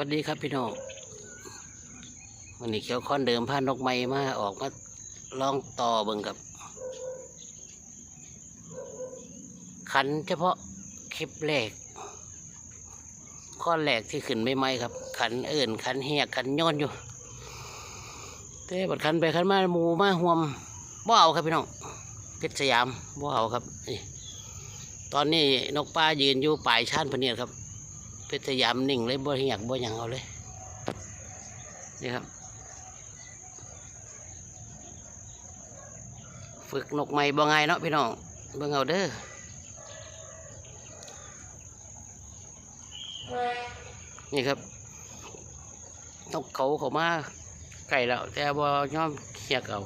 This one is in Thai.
วัสดีครับพี่น้องวันนี้เขียวค้อนเดิมพานกไม้มาออกมาลองต่อเบิ่งกับ ขันเฉพาะคลิปแรกข้อแรกที่ขึ้นไม่ไหมครับ ขันเอิ่นขันเหียกขันย้อนอยู่แต่บัดขันไปขันมาหมูมาห่วมบ่เอาครับพี่น้องเพชรสยามบ่เอาครับตอนนี้นกปลายืนอยู่ปลายชานพะเนียดครับ เพชรสยามนิ่งเลยบ่เหียกบ่หยังเอาเลยนี่ครับ ฝึกนกใหม่บ่ง่ายเนาะพี่น้องเบิ่งเอาเด้อนี่ครับนกเขาเขามาไก่แล้ว แต่บ่ยอมเหียกเอา